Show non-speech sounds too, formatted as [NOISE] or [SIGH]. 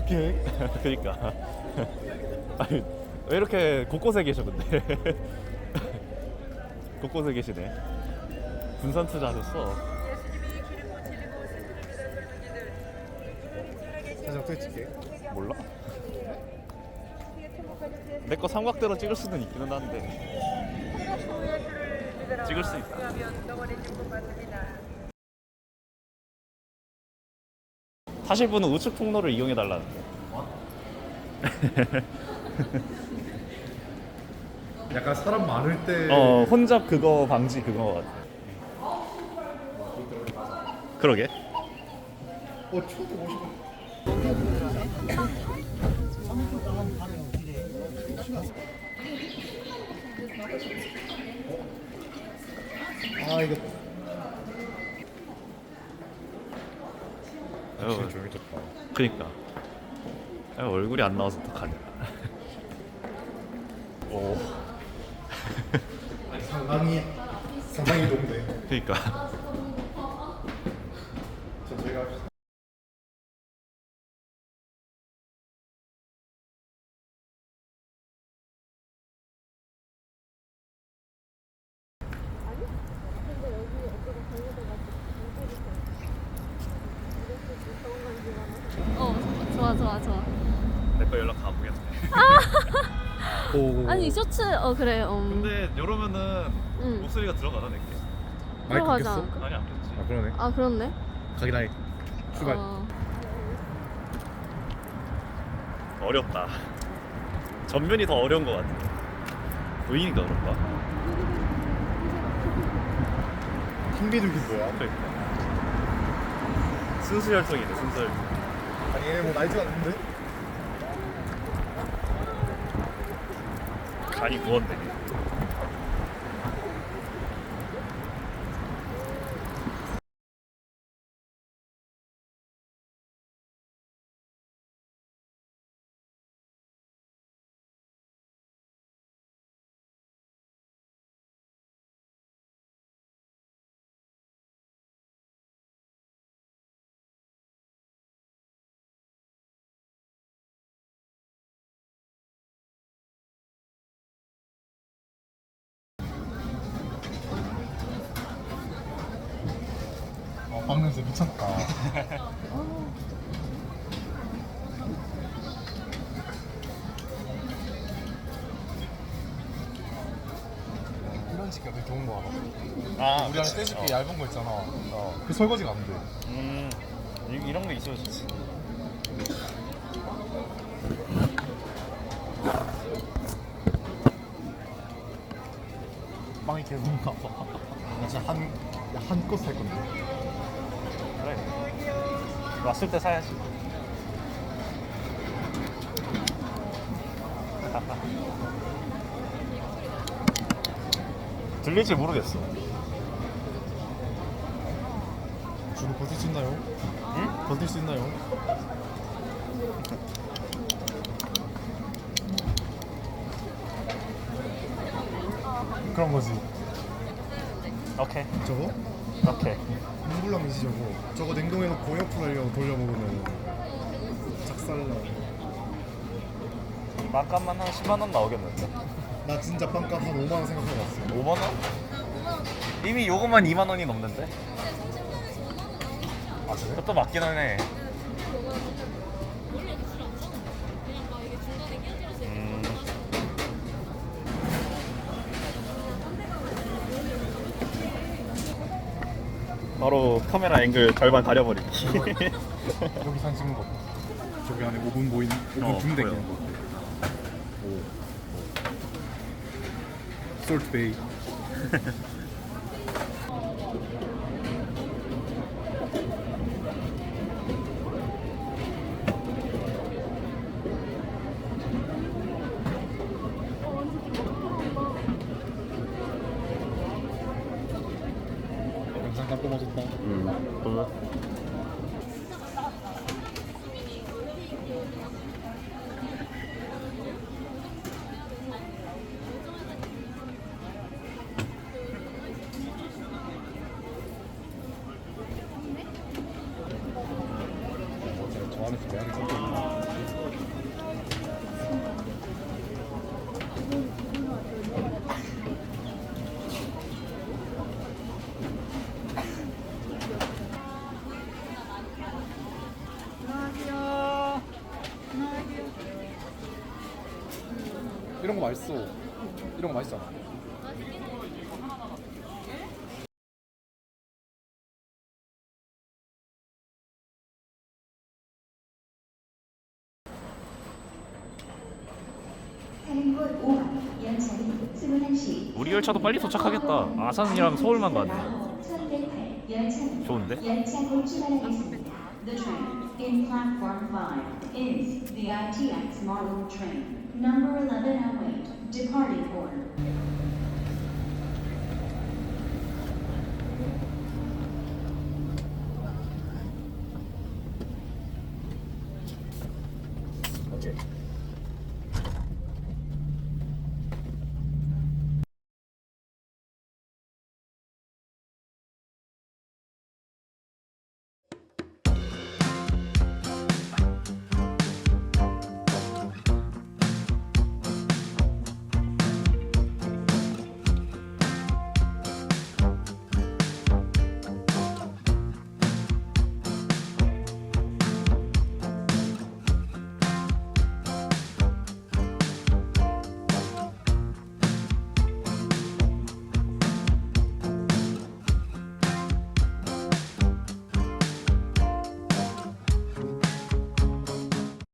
어떻게? [LAUGHS] 그니까. [LAUGHS] 아니 왜 이렇게 곳곳에 계셔 근데? [LAUGHS] 곳곳에 계시네. 분산 투자하셨어. 사진 어떻게. 찍게? 몰라? 내 거 삼각대로 찍을 수는 있기는 한데. 찍을 수 있다 타실 분은 우측 통로를 이용해 달라는데 [LAUGHS] 약간 사람 많을 때 어 혼잡 그거 방지 그거 같아. 그러게. 어, 초도 50원. 아 이거 어, 조용히 졌다. 그니까. 아, 얼굴이 안 나와서 어떡하냐. 오. 상당히 상당히 높네. 그니까. 저 저희가 합시다. 어 좋아 좋아 좋아 내 거 연락 가보겠네 [LAUGHS] 오. 아니 셔츠 어 그래 음. 근데 이러면은 응. 목소리가 들어가나 내게 마이크 들어가지 꼈어? 않을까? 아니 안 됐지 아 그러네. 아 그렇네 가기 나이. 출발. 어. 어렵다 전면이 더 어려운 것 같아 보이니까 그런가? 힘 비둘기 뭐야? 그러니까 순수 혈통이네 순수 혈통 아니 얘네 뭐 나이트가 없는데? 간이 구웠네 어, 빵 냄새 미쳤다. 이런 식이 되게 좋은 거 알아? 아 우리 안에 떼집게 얇은 거 있잖아. 그 설거지가 안 돼. 음 이- 이런 거 있어야 좋지 빵이 계속 나와. 나 진짜 한, 한껏 살 건데. 그래 왔을 때 사야지 [LAUGHS] 들릴지 모르겠어 주로 버틸 수 있나요? 응? 버틸 수 있나요? [LAUGHS] 그런 거지. 오케이 저거? 오케이 물렁이지 저거. 저거 냉동해놓고 옆으로 하려고 돌려먹으면 작살나. 빵값만 한 10만 원 나오겠는데 나 진짜 빵값 한 5만 원 생각해봤어. 5만 원? 이미 요거만 2만 원이 넘는데 아 그래? 그것도 맞긴 하네 음. 바로 카메라 앵글 절반 가려버리기 [LAUGHS] 여기 산 찍은 거. 저기 안에 5분 보이는 5분 어, 줌 보여. 거. 오. 솔트 베이. [LAUGHS] 영상 다뽑 이런 거 맛있어. 이런 거 맛있잖아. 사행골 5번 열차는 21시 우리 열차도 빨리 도착하겠다. 아산이랑 서울만 가네. 1108 열차는 좋은데? 열차로 출발하겠습니다. The train in platform 5 is the ITX model train number 1108 departing for 오케이.